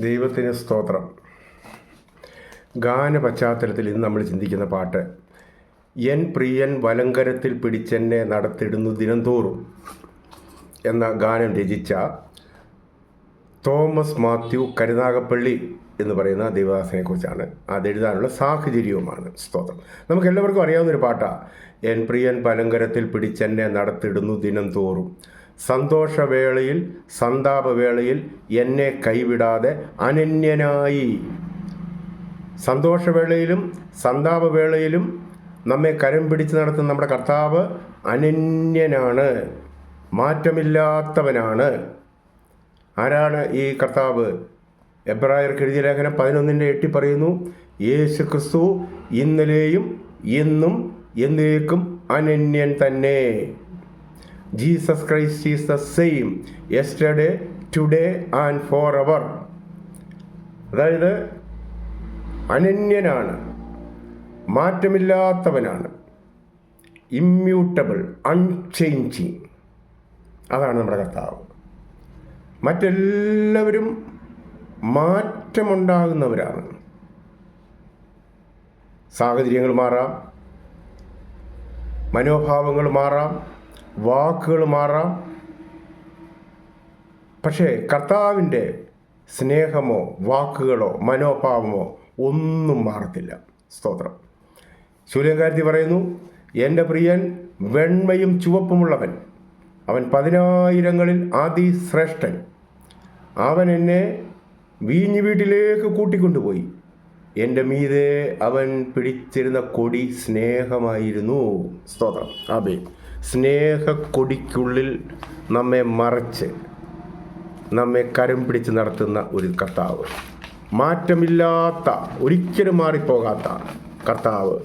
ദൈവത്തിന് സ്തോത്രം. ഗാന പശ്ചാത്തലത്തിൽ ഇന്ന് നമ്മൾ ചിന്തിക്കുന്ന പാട്ട് എൻ പ്രിയൻ വലങ്കരത്തിൽ പിടിച്ചെന്നെ നടത്തിടുന്നു ദിനംതോറും എന്ന ഗാനം രചിച്ച തോമസ് മാത്യു കരുനാഗപ്പള്ളി എന്ന് പറയുന്ന ദേവദാസനെ കുറിച്ചാണ്. അതെഴുതാനുള്ള സാഹചര്യവുമാണ്. സ്തോത്രം. നമുക്ക് എല്ലാവർക്കും അറിയാവുന്നൊരു പാട്ടാണ് എൻ പ്രിയൻ പലങ്കരത്തിൽ പിടിച്ചെന്നെ നടത്തിടുന്നു ദിനം തോറും സന്തോഷവേളയിൽ സന്താപവേളയിൽ എന്നെ കൈവിടാതെ അനന്യനായി. സന്തോഷവേളയിലും സന്താപവേളയിലും നമ്മെ കരം പിടിച്ച് നടത്തുന്ന നമ്മുടെ കർത്താവ് അനന്യനാണ്. മാറ്റമില്ലാത്തവനാണ്. ആരാണ് ഈ കർത്താവ്? എബ്രായർക്ക് എഴുതിയ ലേഖനം പതിനൊന്നിന്റെ എട്ടി പറയുന്നു യേശു ക്രിസ്തു ഇന്നലെയും ഇന്നും എന്നേക്കും അനന്യൻ തന്നെ. Jesus Christ is the same yesterday today and forever അതായത് അനന്യനാണ് മാറ്റമില്ലാത്തവനാണ് ഇമ്മ്യൂട്ടബിൾ അൺചേഞ്ചിങ് അതാണ് നമ്മുടെ കർത്താവ്. മറ്റെല്ലാവരും മാറ്റമുണ്ടാകുന്നവരാണ്. സാഹചര്യങ്ങൾ മാറാം മനോഭാവങ്ങൾ മാറാം വാക്കുകൾ മാറാം. പക്ഷേ കർത്താവിന്റെ സ്നേഹമോ വാക്കുകളോ മനോഭാവമോ ഒന്നും മാറത്തില്ല. സ്തോത്രം. സൂര്യകാരത്തി പറയുന്നു എന്റെ പ്രിയൻ വെണ്മയും ചുവപ്പുമുള്ളവൻ അവൻ പതിനായിരങ്ങളിൽ അതിശ്രേഷ്ഠൻ. അവൻ എന്നെ വീഞ്ഞു വീട്ടിലേക്ക് കൂട്ടിക്കൊണ്ടുപോയി. എന്റെ മീതെ അവൻ പിടിച്ചിരുന്ന കൊടി സ്നേഹമായിരുന്നു. സ്തോത്രം. അബേ സ്നേഹക്കൊടിക്കുള്ളിൽ നമ്മെ മറച്ച് നമ്മെ കരം പിടിച്ച് നടത്തുന്ന ഒരു കർത്താവ്. മാറ്റമില്ലാത്ത ഒരിക്കലും മാറിപ്പോകാത്ത കർത്താവ്.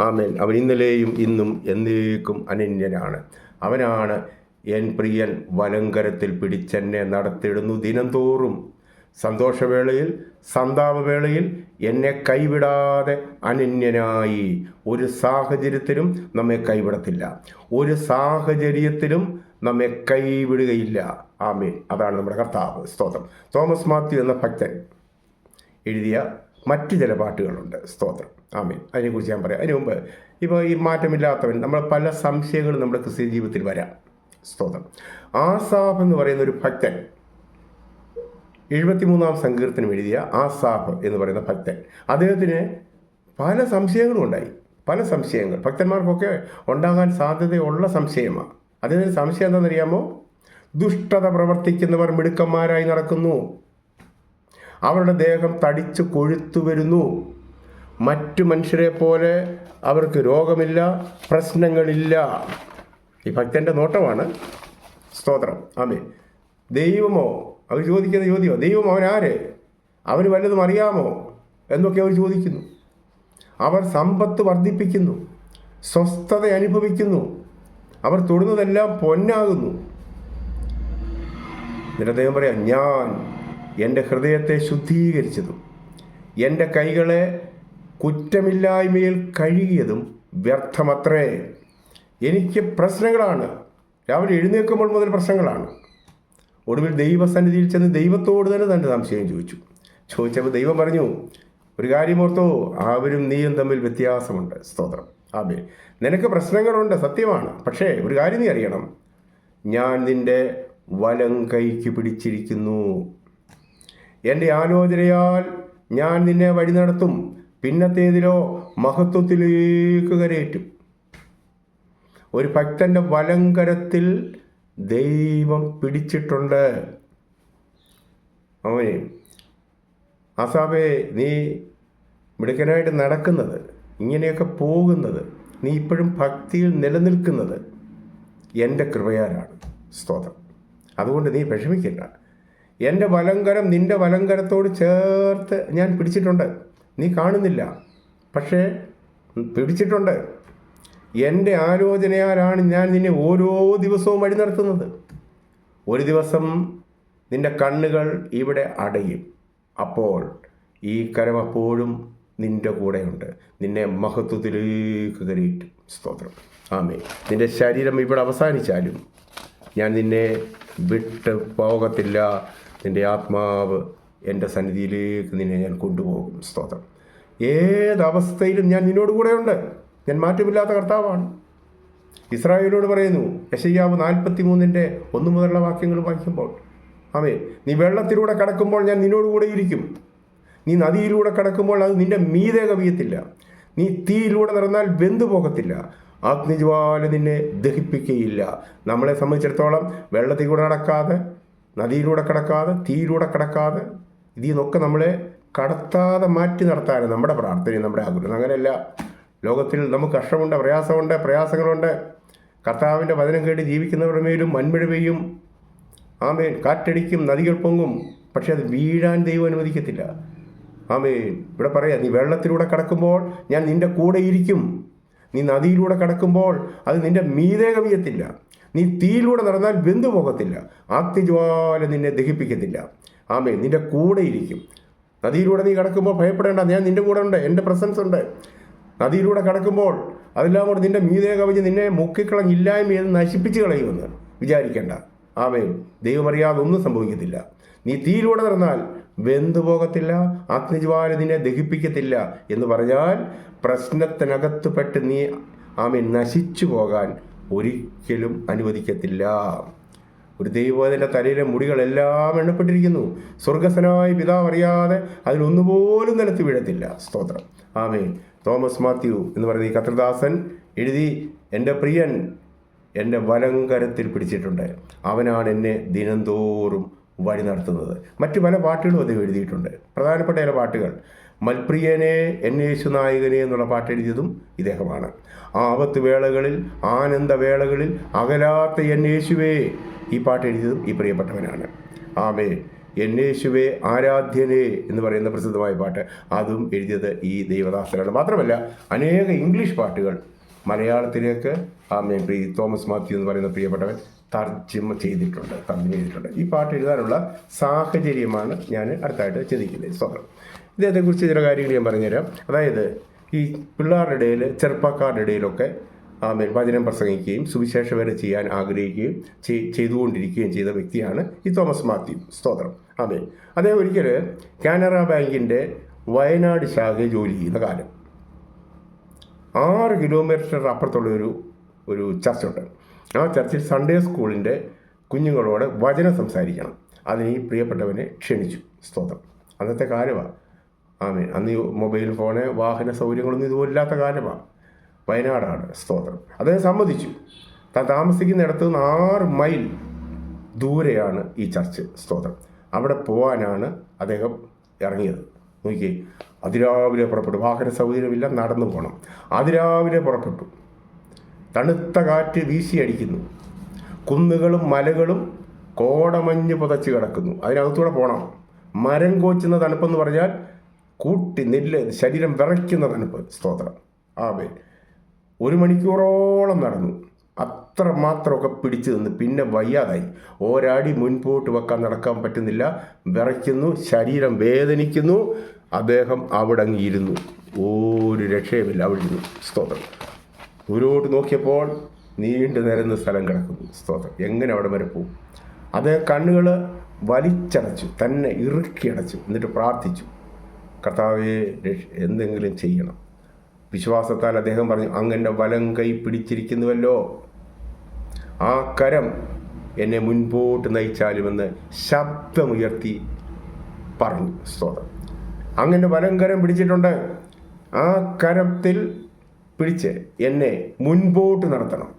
ആമേൻ. അവൻ ഇന്നലെയും ഇന്നും എന്നേക്കും അനന്യനാണ്. അവനാണ് എൻ പ്രിയൻ വലങ്കരത്തിൽ പിടിച്ചെന്നെ നടത്തിയിടുന്നു ദിനം തോറും സന്തോഷവേളയിൽ സന്താപവേളയിൽ എന്നെ കൈവിടാതെ അനന്യനായി. ഒരു സാഹചര്യത്തിലും നമ്മെ കൈവിടത്തില്ല. ഒരു സാഹചര്യത്തിലും നമ്മെ കൈവിടുകയില്ല. ആമേൻ. അതാണ് നമ്മുടെ കർത്താവ്. സ്തോത്രം. തോമസ് മാത്യു എന്ന ഭക്തൻ എഴുതിയ മറ്റ് ചില പാട്ടുകളുണ്ട്. സ്തോത്രം. ആമേൻ. അതിനെക്കുറിച്ച് ഞാൻ പറയാം. അതിന് മുമ്പ് ഇപ്പോൾ ഈ മാറ്റമില്ലാത്തവൻ നമ്മൾ പല സംശയങ്ങളും നമ്മുടെ ക്രിസ്ത്യൻ ജീവിതത്തിൽ വരാം. സ്തോത്രം. ആസാബ് എന്ന് പറയുന്ന ഒരു ഭക്തൻ എഴുപത്തിമൂന്നാം സങ്കീർത്തനം എഴുതിയ ആസാബ് എന്ന് പറയുന്ന ഭക്തൻ. അദ്ദേഹത്തിന് പല സംശയങ്ങളും ഉണ്ടായി. പല സംശയങ്ങൾ. ഭക്തന്മാർക്കൊക്കെ ഉണ്ടാകാൻ സാധ്യതയുള്ള സംശയമാണ് അദ്ദേഹത്തിന് സംശയം എന്താണെന്നറിയാമോ? ദുഷ്ടത പ്രവർത്തിക്കുന്നവർ മിടുക്കന്മാരായി നടക്കുന്നു. അവരുടെ ദേഹം തടിച്ച് കൊഴുത്തു വരുന്നു. മറ്റു മനുഷ്യരെ പോലെ അവർക്ക് രോഗമില്ല പ്രശ്നങ്ങളില്ല. ഈ ഭക്തന്റെ നോട്ടമാണ് സ്തോത്രം. ആമേ ദൈവമോ അവർ ചോദിക്കുന്ന ചോദ്യം ദൈവം അവനാര് അവന് വല്ലതും അറിയാമോ? എന്നൊക്കെ അവർ ചോദിക്കുന്നു. അവർ സമ്പത്ത് വർദ്ധിപ്പിക്കുന്നു സ്വസ്ഥത അനുഭവിക്കുന്നു അവർ തൊടുന്നതെല്ലാം പൊന്നാകുന്നു. എന്നിട്ട് ദൈവം പറയാം ഞാൻ എന്റെ ഹൃദയത്തെ ശുദ്ധീകരിച്ചതും എന്റെ കൈകളെ കുറ്റമില്ലായ്മയിൽ കഴുകിയതും വ്യർത്ഥമത്രേ. എനിക്ക് പ്രശ്നങ്ങളാണ്. രാവിലെ എഴുന്നേൽക്കുമ്പോൾ മുതൽ പ്രശ്നങ്ങളാണ്. ഒടുവിൽ ദൈവസന്നിധിയിൽ ചെന്ന് ദൈവത്തോട് തന്നെ തന്റെ സംശയം ചോദിച്ചു. ചോദിച്ചപ്പോൾ ദൈവം പറഞ്ഞു ഒരു കാര്യം ഓർത്തോ അവരും നീയും തമ്മിൽ വ്യത്യാസമുണ്ട്. സ്തോത്രം. ആമേ നിനക്ക് പ്രശ്നങ്ങളുണ്ട് സത്യമാണ്. പക്ഷേ ഒരു കാര്യം നീ അറിയണം. ഞാൻ നിന്റെ വലം കൈക്ക് പിടിച്ചിരിക്കുന്നു. എന്റെ ആലോചനയാൽ ഞാൻ നിന്നെ വഴി നടത്തും. പിന്നത്തേതിലോ മഹത്വത്തിലേക്ക് കരയേറ്റും. ഒരു ഭക്തന്റെ വലങ്കരത്തിൽ ദൈവം പിടിച്ചിട്ടുണ്ട്. അവനെ അസാബേ നീ മിടുക്കനായിട്ട് നടക്കുന്നത് ഇങ്ങനെയൊക്കെ പോകുന്നത് നീ ഇപ്പോഴും ഭക്തിയിൽ നിലനിൽക്കുന്നത് എന്റെ കൃപയാലാണ്. സ്തോത്രം. അതുകൊണ്ട് നീ വിഷമിക്കില്ല എന്റെ വലങ്കരം നിന്റെ വലങ്കരത്തോട് ചേർത്ത് ഞാൻ പിടിച്ചിട്ടുണ്ട്. നീ കാണുന്നില്ല. പക്ഷേ പിടിച്ചിട്ടുണ്ട്. എന്റെ ആലോചനയാലാണ് ഞാൻ നിന്നെ ഓരോ ദിവസവും വഴി നടത്തുന്നത്. ഒരു ദിവസം നിന്റെ കണ്ണുകൾ ഇവിടെ അടയും. അപ്പോൾ ഈ കരമപ്പോഴും നിന്റെ കൂടെയുണ്ട്. നിന്നെ മഹത്വത്തിലേക്ക് കയറിയിട്ടും സ്തോത്രം. ആമേ നിന്റെ ശരീരം ഇവിടെ അവസാനിച്ചാലും ഞാൻ നിന്നെ വിട്ട് പോകത്തില്ല. നിന്റെ ആത്മാവ് എന്റെ സന്നിധിയിലേക്ക് നിന്നെ ഞാൻ കൊണ്ടുപോകും. സ്തോത്രം. ഏതവസ്ഥയിലും ഞാൻ നിന്നോട് കൂടെയുണ്ട്. ഞാൻ മാറ്റമില്ലാത്ത കർത്താവാണ്. ഇസ്രായേലിനോട് പറയുന്നു യശയ്യാവ് നാൽപ്പത്തി മൂന്നിന്റെ ഒന്ന് മുതലുള്ള വാക്യങ്ങൾ വായിക്കുമ്പോൾ ആമേ നീ വെള്ളത്തിലൂടെ കടക്കുമ്പോൾ ഞാൻ നിന്നോടുകൂടെ ഇരിക്കും. നീ നദിയിലൂടെ കടക്കുമ്പോൾ അത് നിന്റെ മീതെ കവിയത്തില്ല. നീ തീയിലൂടെ നടന്നാൽ വെന്തു പോകത്തില്ല. അഗ്നിജ്വാല നിന്നെ ദഹിപ്പിക്കുകയില്ല നമ്മളെ സംബന്ധിച്ചിടത്തോളം വെള്ളത്തിൽ കൂടെ നടക്കാതെ നദിയിലൂടെ കടക്കാതെ തീയിലൂടെ കടക്കാതെ ഇതിൽ നിന്നൊക്കെ നമ്മളെ കടത്താതെ മാറ്റി നടത്താനാണ് നമ്മുടെ പ്രാർത്ഥനയും നമ്മുടെ ആഗ്രഹം അങ്ങനെയല്ല. ലോകത്തിൽ നമുക്ക് കഷ്ടമുണ്ട് പ്രയാസമുണ്ട് പ്രയാസങ്ങളുണ്ട്. കർത്താവിന്റെ വചനം കേട്ട് ജീവിക്കുന്നവരുടെ മേലും മൺമഴ പെയ്യും. ആമേൻ. കാറ്റടിക്കും നദികൾ പൊങ്ങും. പക്ഷെ അത് വീഴാൻ ദൈവം അനുവദിക്കത്തില്ല. ആമേൻ. ഇവിടെ പറയാം നീ വെള്ളത്തിലൂടെ കടക്കുമ്പോൾ ഞാൻ നിന്റെ കൂടെ ഇരിക്കും. നീ നദിയിലൂടെ കടക്കുമ്പോൾ അത് നിന്റെ മീതെ കവിയത്തില്ല. നീ തീയിലൂടെ നടന്നാൽ വെന്തു പോകത്തില്ല. ആക്തിജ്വാല നിന്നെ ദഹിപ്പിക്കത്തില്ല. ആമേ നിന്റെ കൂടെ ഇരിക്കും. നദിയിലൂടെ നീ കടക്കുമ്പോൾ ഭയപ്പെടേണ്ട. ഞാൻ നിന്റെ കൂടെ ഉണ്ട്. എന്റെ പ്രസൻസ് ഉണ്ട്. നദിയിലൂടെ കടക്കുമ്പോൾ അതെല്ലാം കൂടെ നിന്റെ മീതെ കവിഞ്ഞ് നിന്നെ മുക്കിക്കളഞ്ഞില്ലായ്മ എന്ന് നശിപ്പിച്ച് കളയുമെന്ന് വിചാരിക്കേണ്ട. ആമേ ദൈവമറിയാതെ ഒന്നും സംഭവിക്കത്തില്ല. നീ തീയിലൂടെ നടന്നാൽ വെന്തു പോകത്തില്ല അഗ്നിജ്വാല നിന്നെ ദഹിപ്പിക്കത്തില്ല എന്ന് പറഞ്ഞാൽ പ്രശ്നത്തിനകത്ത് പെട്ട് നീ ആമേ നശിച്ചു പോകാൻ ഒരിക്കലും അനുവദിക്കത്തില്ല. ഒരു ദൈവത്തിന്റെ തലയിലെ മുടികളെല്ലാം എണ്ണപ്പെട്ടിരിക്കുന്നു. സ്വർഗസ്വനായ പിതാവ് അറിയാതെ അതിലൊന്നുപോലും നിലത്ത് വീഴത്തില്ല. സ്തോത്രം. ആമേ തോമസ് മാത്യു എന്ന് പറയുന്ന ഈ കത്രദാസൻ എഴുതി എന്റെ പ്രിയൻ എന്റെ വലം കരത്തിൽ പിടിച്ചിട്ടുണ്ട്. അവനാണ് എന്നെ ദിനംതോറും വഴി നടത്തുന്നത്. മറ്റു പല പാട്ടുകളും അദ്ദേഹം എഴുതിയിട്ടുണ്ട്. പ്രധാനപ്പെട്ട ചില പാട്ടുകൾ. മൽപ്രിയനെ എന്നേശു നായകനെ എന്നുള്ള പാട്ട് എഴുതിയതും ഇദ്ദേഹമാണ്. ആപത്ത് വേളകളിൽ ആനന്ദ വേളകളിൽ അകലാത്ത എന്നേശുവേ ഈ പാട്ട് എഴുതിയതും ഈ പ്രിയപ്പെട്ടവനാണ്. ആമേ എന്നേശുവേ ആരാധ്യനേ എന്ന് പറയുന്ന പ്രസിദ്ധമായ പാട്ട്. അതും എഴുതിയത് ഈ ദൈവദാസനാണ്. മാത്രമല്ല അനേക ഇംഗ്ലീഷ് പാട്ടുകൾ മലയാളത്തിലേക്ക് ആമേ പ്രീ തോമസ് മാത്യു എന്ന് പറയുന്ന പ്രിയപ്പെട്ടവൻ തർജമ ചെയ്തിട്ടുണ്ട് തർജമ ചെയ്തിട്ടുണ്ട്. ഈ പാട്ട് എഴുതാനുള്ള സാഹചര്യമാണ് ഞാൻ അടുത്തായിട്ട് ചിന്തിക്കുന്നത് സ്വന്തം ഇദ്ദേഹത്തെക്കുറിച്ച് ചില കാര്യങ്ങൾ ഞാൻ പറഞ്ഞുതരാം. അതായത് ഈ പിള്ളേരുടെ ഇടയിൽ ചെറുപ്പക്കാരുടെ ഇടയിലൊക്കെ ആമേൻ വചനം പ്രസംഗിക്കുകയും സുവിശേഷ വരെ ചെയ്യാൻ ആഗ്രഹിക്കുകയും ചെയ്- ചെയ്തുകൊണ്ടിരിക്കുകയും ചെയ്ത വ്യക്തിയാണ് ഈ തോമസ് മാത്യു. സ്തോത്രം. അതെ അദ്ദേഹം ഒരിക്കൽ കാനറ ബാങ്കിന്റെ വയനാട് ശാഖയിൽ ജോലി ചെയ്യുന്ന കാലം. ആറ് കിലോമീറ്റർ അപ്പുറത്തുള്ള ഒരു ഒരു ചർച്ചുണ്ട്. ആ ചർച്ചിൽ സൺഡേ സ്കൂളിന്റെ കുഞ്ഞുങ്ങളോട് വചനം സംസാരിക്കണം. അതിന് ഈ പ്രിയപ്പെട്ടവനെ ക്ഷണിച്ചു. സ്തോത്രം. അന്നത്തെ കാലമാണ് ആമേ അന്ന് മൊബൈൽ ഫോണ് വാഹന സൗകര്യങ്ങളൊന്നും ഇതുപോലില്ലാത്ത കാലമാണ് വയനാടാണ്. സ്തോത്രം. അദ്ദേഹം സമ്മതിച്ചു. താൻ താമസിക്കുന്നിടത്ത് നിന്ന് ആറ് മൈൽ ദൂരെയാണ് ഈ ചർച്ച്. സ്തോത്രം. അവിടെ പോകാനാണ് അദ്ദേഹം ഇറങ്ങിയത്. നോക്കി അതിരാവിലെ പുറപ്പെട്ടു. വാഹന സൗകര്യമില്ല നടന്നു പോകണം അതിരാവിലെ പുറപ്പെട്ടു. തണുത്ത കാറ്റ് വീശി അടിക്കുന്നു. കുന്നുകളും മലകളും കോടമഞ്ഞ് പുതച്ച് കിടക്കുന്നു. അതിനകത്തൂടെ പോകണം മരം കോച്ചുന്ന തണുപ്പെന്ന് പറഞ്ഞാൽ കൂട്ടി നെല്ല് ശരീരം വിറയ്ക്കുന്ന തണുപ്പ്. സ്തോത്രം. ആവേ ഒരു മണിക്കൂറോളം നടന്നു. അത്ര മാത്രമൊക്കെ പിടിച്ചു നിന്ന് പിന്നെ വയ്യാതായി. ഒരാടി മുൻപോട്ട് വെക്കാൻ നടക്കാൻ പറ്റുന്നില്ല. വിറയ്ക്കുന്നു ശരീരം വേദനിക്കുന്നു. അദ്ദേഹം അവിടെ ഇരുന്നു ഒരു രക്ഷയുമില്ല അവിടെ ഇരുന്നു സ്തോത്രം. ദൂരോട്ട് നോക്കിയപ്പോൾ നീണ്ടു നിരന്ന സ്ഥലം കിടക്കുന്നു. സ്തോത്രം. എങ്ങനെ അവിടെ വരെ പോകും? അദ്ദേഹം കണ്ണുകൾ വലിച്ചടച്ചു തന്നെ ഇറുക്കി അടച്ചു എന്നിട്ട് പ്രാർത്ഥിച്ചു. കർത്താവെ എന്തെങ്കിലും ചെയ്യണം. വിശ്വാസത്താൽ അദ്ദേഹം പറഞ്ഞു അങ്ങന്റെ വലം കൈ പിടിച്ചിരിക്കുന്നുവല്ലോ. ആ കരം എന്നെ മുൻപോട്ട് നയിച്ചാലുമെന്ന് ശബ്ദമുയർത്തി പറഞ്ഞു. സ്തോത്രം. അങ്ങനെ വലം കരം പിടിച്ചിട്ടുണ്ട്. ആ കരത്തിൽ പിടിച്ച് എന്നെ മുൻപോട്ട് നടത്തണം.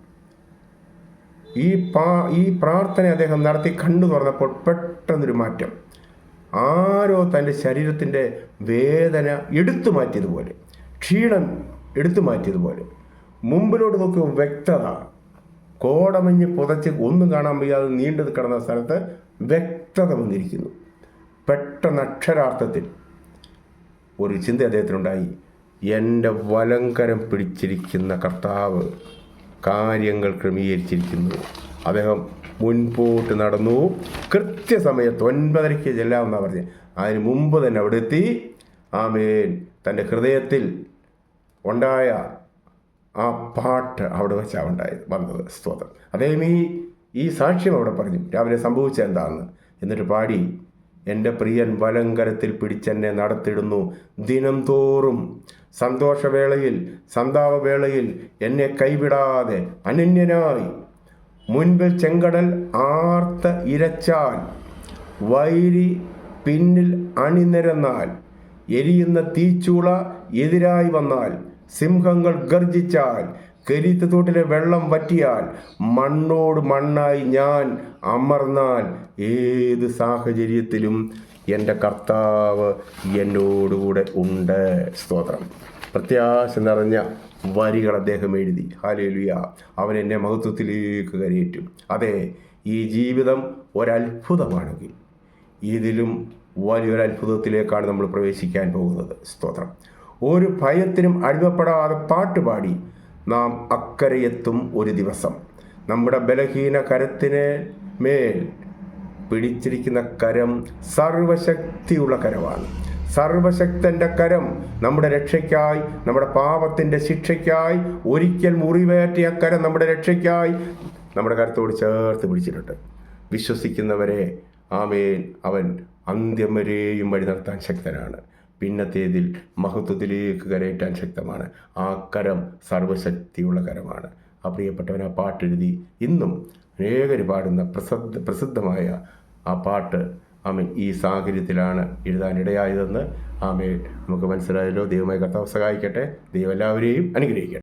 ഈ പാ ഈ പ്രാർത്ഥന അദ്ദേഹം നടത്തി കണ്ണു തുറന്നപ്പോൾ പെട്ടെന്നൊരു മാറ്റം. ആരോ തന്റെ ശരീരത്തിന്റെ വേദന എടുത്തു മാറ്റിയതുപോലെ. ക്ഷീണം എടുത്തു മാറ്റിയതുപോലെ. മുമ്പിലോട്ട് നോക്കിയ വ്യക്തത. കോടമഞ്ഞ് പുതച്ച് ഒന്നും കാണാൻ വയ്യാതെ നീണ്ടു കിടന്ന സ്ഥലത്ത് വ്യക്തത വന്നിരിക്കുന്നു. പെട്ടെന്ന് അക്ഷരാർത്ഥത്തിൽ ഒരു ചിന്ത അദ്ദേഹത്തിനുണ്ടായി. എന്റെ വലങ്കരം പിടിച്ചിരിക്കുന്ന കർത്താവ് കാര്യങ്ങൾ ക്രമീകരിച്ചിരിക്കുന്നു. അദ്ദേഹം മുൻപോട്ട് നടന്നു. കൃത്യസമയത്ത് ഒൻപതരയ്ക്ക് ചെല്ലാമെന്നാണ് പറഞ്ഞത്. അതിന് മുമ്പ് തന്നെ അവിടെ എത്തി ആമേൻ. തന്റെ ഹൃദയത്തിൽ ഉണ്ടായ ആ പാട്ട് അവിടെ വെച്ചാണ് ഉണ്ടായത് വന്നത് സ്തോത്രം. അദ്ദേഹം ഈ ഈ സാക്ഷ്യം അവിടെ പറഞ്ഞു രാവിലെ സംഭവിച്ച എന്താണെന്ന് എന്നിട്ട് പാടി എന്റെ പ്രിയൻ വലങ്കരത്തിൽ പിടിച്ചെന്നെ നടത്തിടുന്നു. ദിനം തോറും സന്തോഷവേളയിൽ സന്താപവേളയിൽ എന്നെ കൈവിടാതെ അനന്യനായി മുൻപിൽ ചെങ്കടൽ ആർത്ത ഇരച്ചാൽ വൈരി പിന്നിൽ അണിനിരന്നാൽ എരിയുന്ന തീച്ചൂള എതിരായി വന്നാൽ സിംഹങ്ങൾ ഗർജിച്ചാൽ കരീത്ത് തോട്ടിലെ വെള്ളം വറ്റിയാൽ മണ്ണോട് മണ്ണായി ഞാൻ അമർന്നാൽ ഏത് സാഹചര്യത്തിലും എന്റെ കർത്താവ് എന്നോടുകൂടെ ഉണ്ട്. സ്തോത്രം. പ്രത്യാശ നിറഞ്ഞ വരികൾ അദ്ദേഹം എഴുതി. ഹാലേലുയ അവൻ എന്നെ മഹത്വത്തിലേക്ക് കരയേറ്റും. അതെ ഈ ജീവിതം ഒരത്ഭുതമാണെങ്കിൽ ഇതിലും വലിയൊരു അത്ഭുതത്തിലേക്കാണ് നമ്മൾ പ്രവേശിക്കാൻ പോകുന്നത്. സ്തോത്രം. ഒരു ഭയത്തിനും അടിമപ്പെടാതെ പാട്ടുപാടി നാം അക്കരയെത്തും ഒരു ദിവസം. നമ്മുടെ ബലഹീന കരത്തിന് മേൽ പിടിച്ചിരിക്കുന്ന കരം സർവശക്തിയുള്ള കരമാണ്. സർവശക്തന്റെ കരം നമ്മുടെ രക്ഷയ്ക്കായി നമ്മുടെ പാപത്തിന്റെ ശിക്ഷയ്ക്കായി ഒരിക്കൽ മുറിവേറ്റിയ കരം നമ്മുടെ രക്ഷയ്ക്കായി നമ്മുടെ കരത്തോട് ചേർത്ത് പിടിച്ചിട്ടുണ്ട്. വിശ്വസിക്കുന്നവരെ ആമേൻ അവൻ അന്ത്യം വരെയും വഴി നടത്താൻ ശക്തനാണ്. പിന്നത്തേതിൽ മഹത്വത്തിലേക്ക് കരയേറ്റാൻ ശക്തമാണ്. ആ കരം സർവശക്തിയുള്ള കരമാണ്. ആ പ്രിയപ്പെട്ടവൻ ആ പാട്ടെഴുതി ഇന്നും അനേകർ പാടുന്ന പ്രസിദ്ധ പ്രസിദ്ധമായ ആ പാട്ട് ആമേൻ ഈ സാഹചര്യത്തിലാണ് എഴുതാനിടയായതെന്ന് ആമേ നമുക്ക് മനസ്സിലായല്ലോ. ദൈവമായി കർത്താവ് സഹായിക്കട്ടെ. ദൈവം എല്ലാവരെയും അനുഗ്രഹിക്കട്ടെ.